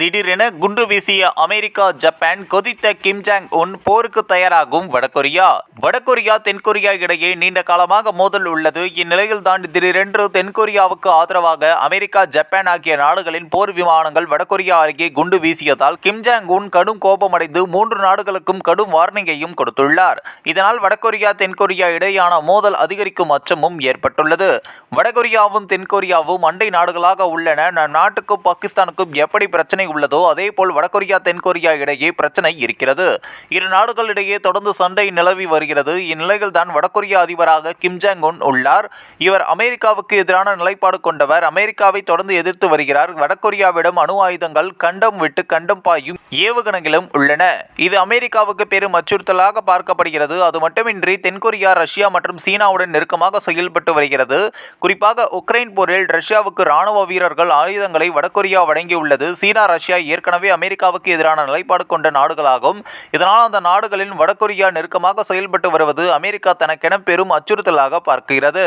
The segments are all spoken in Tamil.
திடீரென குண்டு வீசிய அமெரிக்கா ஜப்பான் கொதித்த கிம் ஜாங் உன் போருக்கு தயாராகும் வடகொரியா. வடகொரியா தென்கொரியா இடையே நீண்ட காலமாக மோதல் உள்ளது. இந்நிலையில் தான் திடீரென்று தென்கொரியாவுக்கு ஆதரவாக அமெரிக்கா ஜப்பான் ஆகிய நாடுகளின் போர் விமானங்கள் வடகொரியா அருகே குண்டு வீசியதால் கிம் ஜாங் உன் கடும் கோபமடைந்து மூன்று நாடுகளுக்கும் கடும் வார்னிங்கையும் கொடுத்துள்ளார். இதனால் வடகொரியா தென்கொரியா இடையேயான மோதல் அதிகரிக்கும் அச்சமும் ஏற்பட்டுள்ளது. வடகொரியாவும் தென்கொரியாவும் அண்டை நாடுகளாக உள்ளன. நம் நாட்டுக்கும் பாகிஸ்தானுக்கும் எப்படி பிரச்சனை உள்ளதோ அதேபோல் வடகொரியா தென்கொரியா இடையே பிரச்சனை இருக்கிறது. இரு நாடுகளிடையே தொடர்ந்து சண்டை நிலவி வருகிறது. இந்நிலையில்தான் வடகொரியா அதிபராக கிம் ஜாங் உன் உள்ளார். இவர் அமெரிக்காவுக்கு எதிரான நிலைப்பாடு கொண்டவர். அமெரிக்காவை தொடர்ந்து எதிர்த்து வருகிறார். வடகொரியாவிடம் அணு ஆயுதங்கள் கண்டம் விட்டு கண்டம் பாயும் ஏவுகணைகளும் உள்ளன. இது அமெரிக்காவுக்கு பெரும் அச்சுறுத்தலாக பார்க்கப்படுகிறது. அது மட்டுமின்றி தென்கொரியா ரஷ்யா மற்றும் சீனாவுடன் நெருக்கமாக செயல்பட்டு வருகிறது. குறிப்பாக உக்ரைன் போரில் ரஷ்யாவுக்கு ராணுவ வீரர்கள் ஆயுதங்களை வடகொரியா வழங்கியுள்ளது. சீனா ரஷ்யா ஏற்கனவே அமெரிக்காவுக்கு எதிரான நிலைப்பாடு கொண்ட நாடுகளாகும். இதனால் அந்த நாடுகளின் வடகொரியா நெருக்கமாக செயல்பட்டு வருவது அமெரிக்கா தனக்கென பெரும் அச்சுறுத்தலாக பார்க்கிறது.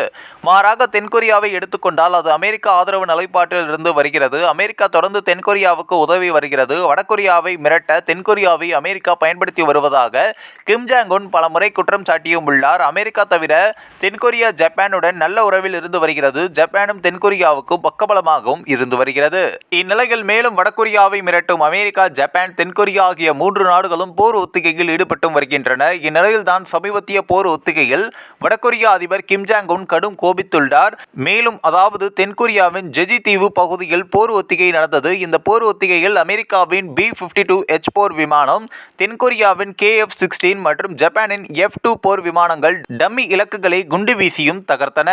மாறாக தென்கொரியாவை எடுத்துக்கொண்டால் அது அமெரிக்கா ஆதரவு நிலைப்பாட்டில் இருந்து வருகிறது. அமெரிக்கா தொடர்ந்து தென்கொரியாவுக்கு உதவி வருகிறது. வடகொரியாவை மிரட்ட தென்கொரியாவை அமெரிக்கா பயன்படுத்தி வருவதாக கிம் ஜாங் உன் பல முறை குற்றம் சாட்டியும் உள்ளார். அமெரிக்கா தவிர தென்கொரியா ஜப்பானுடன் நல்ல உறவில் இருந்து வருகிறது. ஜப்பானும் தென்கொரியாவுக்கு பக்கபலமாகவும் இருந்து வருகிறது. இந்நிலையில் மேலும் வடகொரியா வடகொரியாவை மிரட்டும் அமெரிக்கா ஜப்பான் தென்கொரியா ஆகிய மூன்று நாடுகளும் போர் ஒத்திகையில் ஈடுபட்டும் வருகின்றன. இந்நிலையில் தான் சமீபத்திய போர் ஒத்திகையில் வடகொரியா அதிபர் கிம் ஜாங் உன் கடும் கோபித்துள்ளார். மேலும் அதாவது தென்கொரியாவின் ஜெஜி தீவு பகுதியில் போர் ஒத்திகை நடந்தது. இந்த போர் ஒத்திகையில் அமெரிக்காவின் பி பிப்டி டூ எச் போர் விமானம் தென்கொரியாவின் கே எஃப் சிக்ஸ்டீன் மற்றும் ஜப்பானின் எஃப் டூ போர் விமானங்கள் டம்மி இலக்குகளை குண்டு வீசியும் தகர்த்தன.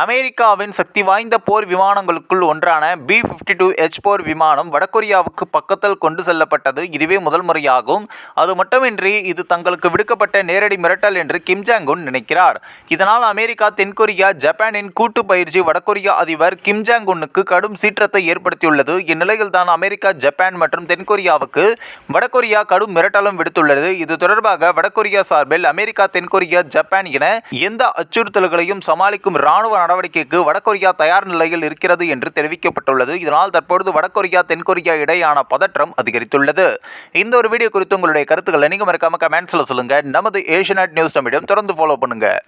அமெரிக்காவின் சக்தி வாய்ந்த போர் விமானங்களுக்குள் ஒன்றான பி பிப்டி டூ எச் போர் விமானம் வடகொரியாவுக்கு பக்கத்தில் கொண்டு செல்லப்பட்டது இதுவே முதல் முறையாகும். அது மட்டுமின்றி இது தங்களுக்கு விடுக்கப்பட்ட நேரடி மிரட்டல் என்று கிம் ஜாங் உன் நினைக்கிறார். இதனால் அமெரிக்கா தென்கொரியா ஜப்பானின் கூட்டு பயிற்சி வடகொரியா அதிபர் கிம் ஜாங் உன்னுக்கு கடும் சீற்றத்தை ஏற்படுத்தியுள்ளது. இந்நிலையில் தான் அமெரிக்கா ஜப்பான் மற்றும் தென்கொரியாவுக்கு வடகொரியா கடும் மிரட்டலும் விடுத்துள்ளது. இது தொடர்பாக வடகொரியா சார்பில் அமெரிக்கா தென்கொரியா ஜப்பான் என எந்த அச்சுறுத்தல்களையும் சமாளிக்கும் இராணுவ நடவடிக்கைக்கு வடகொரியா தயார் நிலையில் இருக்கிறது என்று தெரிவிக்கப்பட்டுள்ளது. இதனால் தற்பொழுது வடகொரியா தென்கொரியா இடையான பதற்றம் அதிகரித்துள்ளது. இந்த ஒரு வீடியோ குறித்து உங்களுடைய கருத்துக்களை நீங்க மறக்காம கமெண்ட்ஸில் சொல்லுங்கள் நமது ஏஷியநெட் நியூஸ் தமிழம் தொடர்ந்து ஃபாலோ பண்ணுங்கள்